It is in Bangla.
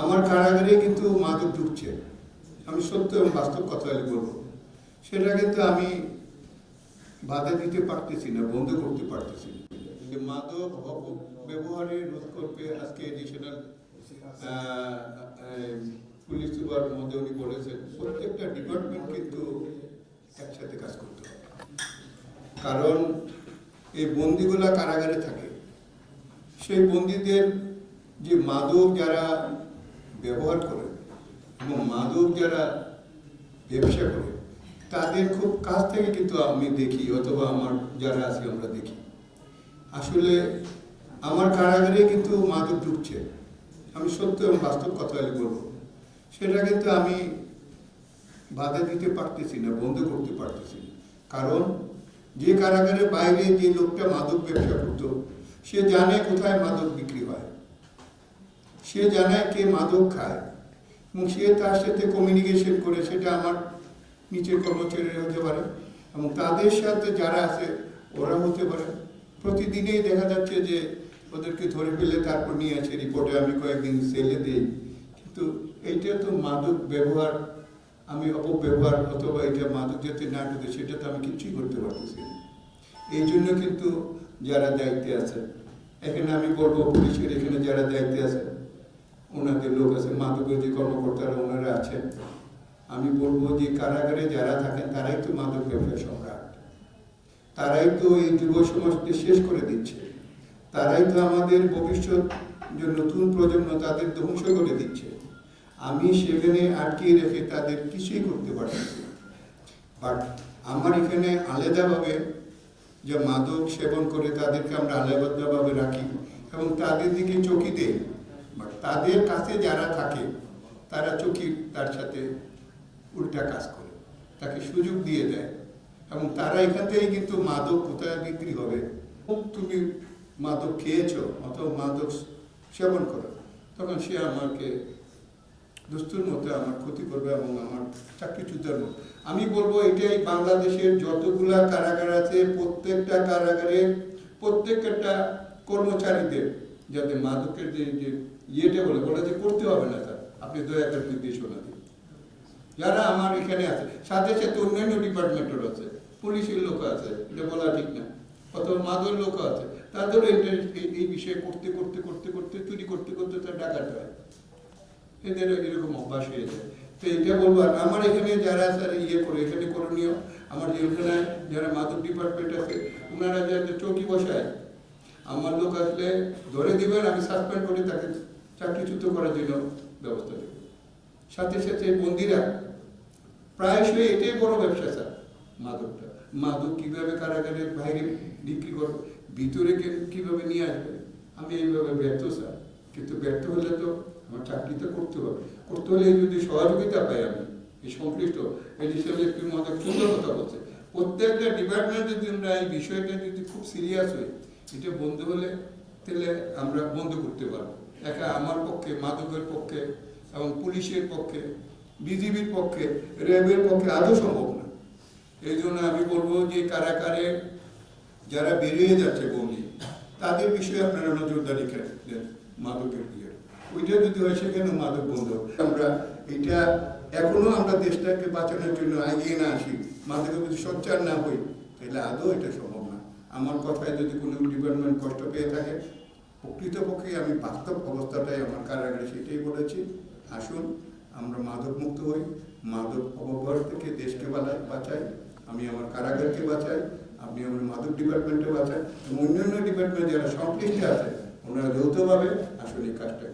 আমার কারাগারে কিন্তু মাদক ঢুকছে। আমি সত্য এবং বাস্তব কথা বলব। সেটা কিন্তু আমি বাধা দিতে পারতেছি না, বন্ধ করতে পারতেছি মাদক ব্যবহারে রোধ করবে আজকে এডিশনাল পুলিশ সুপার মধ্যে উনি বলেছেন, প্রত্যেকটা ডিপার্টমেন্ট কিন্তু একসাথে কাজ করতে হবে। কারণ এই বন্দিগুলা কারাগারে থাকে। সেই বন্দীদের যে মাদক যারা ব্যবহার করে এবং মাদক যারা ব্যবসা করে, তাদের খুব কাছ থেকে কিন্তু আমি দেখি, অথবা আমার যারা আছে আমরা দেখি। আসলে আমার কারাগারে কিন্তু মাদক ঢুকছে। আমি সত্য এবং বাস্তব কথা বলব। সেটা কিন্তু আমি বাধা দিতে পারতেছি না, বন্ধ করতে পারতেছি না। কারণ যে কারাগারের বাইরে যে লোকটা মাদক ব্যবসা করতো, সে জানে কোথায় মাদক বিক্রি হয়। সে জানে কে মাদক খায়। এবং সে তার সাথে কমিউনিকেশন করে, সেটা আমার নিচের কর্মচারীরা হতে পারে। এবং তাদের সাথে যারা আছে ওরা হতে পারে। প্রতিদিনেই দেখা যাচ্ছে যে ওদেরকে ধরে ফেলে তারপর নিয়ে আসে রিপোর্টে আমি কয়েকদিন সেলে দিই। কিন্তু এইটা তো মাদক ব্যবহার, আমি অপব্যবহার অথবা এটা মাদক যাতে না ঢুকে, সেটা তো আমি কিছুই করতে পারতেছি এই জন্য কিন্তু যারা দায়িত্বে আছে, এখানে আমি বলব পুলিশের, এখানে যারা দায়িত্বে আছে ওনাদের লোক আছে মাদকের যে কর্মকর্তারা ওনারা আছেন। আমি বলব যে কারাগারে যারা থাকেন, তারাই তো মাদক ব্যবসা সম্রাট। তারাই তো এই যুব সমাজকে শেষ করে দিচ্ছে। তারাই তো আমাদের ভবিষ্যৎ যে নতুন প্রজন্ম, তাদের ধ্বংস করে দিচ্ছে। আমি সেখানে আটকিয়ে রেখে তাদের কিছুই করতে পারতেছি বাট আমার এখানে আলাদাভাবে যে মাদক সেবন করে তাদেরকে আমরা আলাদাভাবে রাখি এবং তাদের দিকে চকি দেই বাট তাদের কাছে যারা থাকে, তারা চকি তার সাথে উল্টা কাজ করে। তাকে সুযোগ দিয়ে দেয়। এবং তারা এখান থেকেই কিন্তু মাদক কোথায় বিক্রি হবে? তুমি মাদক খেয়েছো অথবা মাদক সেবন করো। তখন সে আমাকে দুস্তুর মধ্যে আমার ক্ষতি করবে এবং আমার চাকরিচ্যুতের মতো। আমি বলব, এটাই বাংলাদেশের যতগুলা কারাগার আছে, প্রত্যেকটা কারাগারে প্রত্যেকটা কর্মচারীদের যাতে মাদকের যে ইয়েটা বলে বলে যে করতে হবে না স্যার, আপনি দয়া করে নির্দেশনা দিন যারা আমার এখানে আছে, সাথে সাথে অন্যান্য ডিপার্টমেন্টের আছে, পুলিশের লোক আছে, এটা বলা ঠিক না। অথবা মাদক লোক আছে, তাদেরও এই- বিষয়ে করতে করতে করতে করতে, চুরি করতে করতে তার ডাকাতে হয়। এদের এরকম অভ্যাস হয়ে যায়। তো এটা বলব, আর আমার এখানে যারা স্যার ইয়ে করে, এখানে করণীয়, আমার জেলখানায় যারা মাদক ডিপার্টমেন্ট আছে ওনারা যাতে চৌকি বসায়, আমার লোক আসলে ধরে দিবেন, আমি সাসপেন্ড করে তাকে চাকরিচ্যুত করার জন্য ব্যবস্থা দেব সাথে সাথে বন্দিরা প্রায়শই এটাই বড় ব্যবসা, স্যার, মাদকটা। মাদক কীভাবে কারাগারে বাইরে বিক্রি করব? ভিতরে কীভাবে নিয়ে আসবে? আমি এইভাবে ব্যর্থ, স্যার। কিন্তু ব্যর্থ হলে তো আমার চাকরিটা করতে হবে। করতে হলে যদি সহযোগিতা পাই আমি, এই সংশ্লিষ্ট এডিশনাল একটু মধ্যে সুন্দর কথা বলছে। প্রত্যেকটা ডিপার্টমেন্টে যদি আমরা এই বিষয়টা যদি খুব সিরিয়াস হই, এটা বন্ধ হলে তাহলে আমরা বন্ধ করতে পারব। একা আমার পক্ষে, মাদকের পক্ষে এবং পুলিশের পক্ষে, বিজিবির পক্ষে, র্যাবের পক্ষে আদৌ সম্ভব না। এই জন্য আমি বলব যে কারাগারে যারা বেরিয়ে যাচ্ছে বন্দি তাদের বিষয়ে আপনারা নজরদারি দেন মাদকের দিয়ে ওইটা যদি হয় সেখানে মাদক বন্ধ আমরা এটা এখনও আমরা দেশটাকে বাঁচানোর জন্য এগিয়ে না আসি। মাদকের যদি সোচ্চার না হই, তাহলে আদৌ এটা সম্ভব না। আমার কথায় যদি কোনো ডিপার্টমেন্ট কষ্ট পেয়ে থাকে প্রকৃতপক্ষে আমি বাস্তব অবস্থাটাই আমার কারাগারে সেটাই বলেছি। আসুন, আমরা মাদক মুক্ত হই, মাদক অপব্যবহার থেকে দেশকে বাঁচাই, আমি আমার কারাগারকে বাঁচাই, আপনি আমার মাদক ডিপার্টমেন্টে বাঁচাই এবং অন্যান্য ডিপার্টমেন্ট যারা সংশ্লিষ্ট আছে, ওনারা যৌথভাবে আসলে এই কাজটা